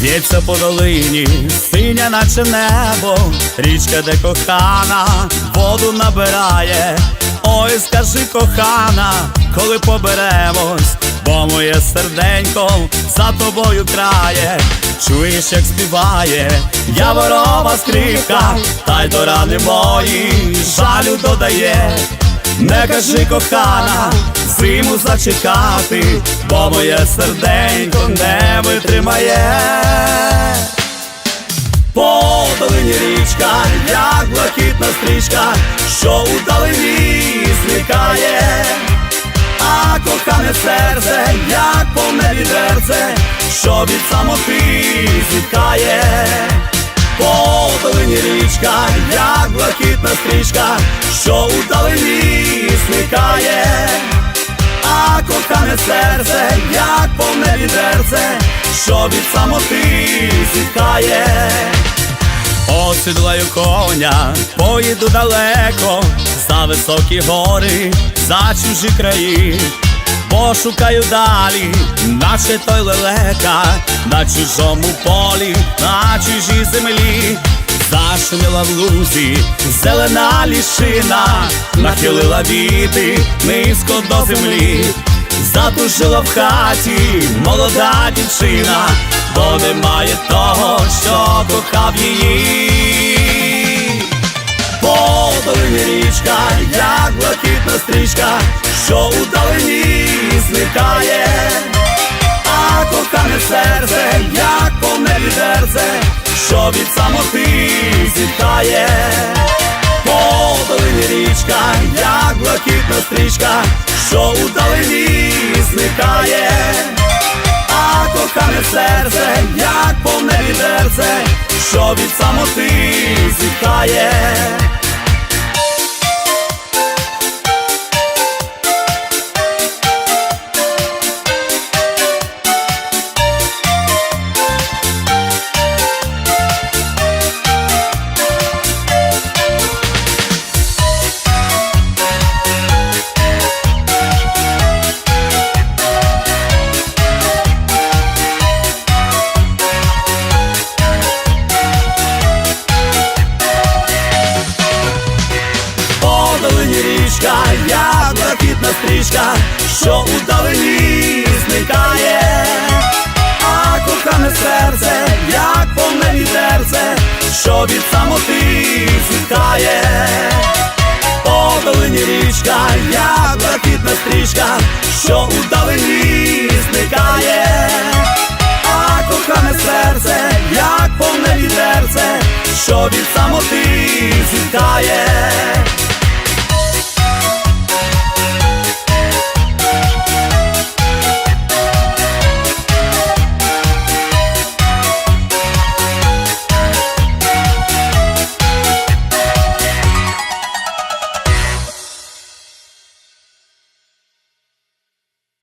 В'ється по долині, синя, наче небо, річка, де кохана, воду набирає. Ой, скажи, кохана, коли поберемось, бо моє серденько за тобою крає. Чуєш, як співає, яворова скрипка, та й до рани мої жалю додає. Не кажи, кохана, зиму зачекати, бо моє серденько не витримає. По долині річка, як блакитна стрічка, що у далині зникає, а кохане серце, як повне відерце, що від самоти зіткає. По долині річка, як блакитна стрічка, що у кохане серце, як повне відерце, що від самоти зіткає. Осідлаю коня, поїду далеко, за високі гори, за чужі краї, пошукаю далі, наче той лелека, на чужому полі, на чужій землі, зашуміла в лузі, зелена лішина, нахилила віти низько до землі. Затушила в хаті молода дівчина, бо немає того, що кохав її. По річка, як блакитна стрічка, що у далині зникає, а кохане серце, як повне відерце, що від самоти зітхає. По річка, як блакитна стрічка, що у зникає, а кохане серце, як повне відерце, що від самоти зітхає. Річка, як блакитна стрічка, що у далині зникає, а кохане серце, як повне відерце, що від самоти зітхає. По долині річка, як блакитна стрічка, що у далині зникає, а кохане серце, як повне відерце, що від самоти зітхає.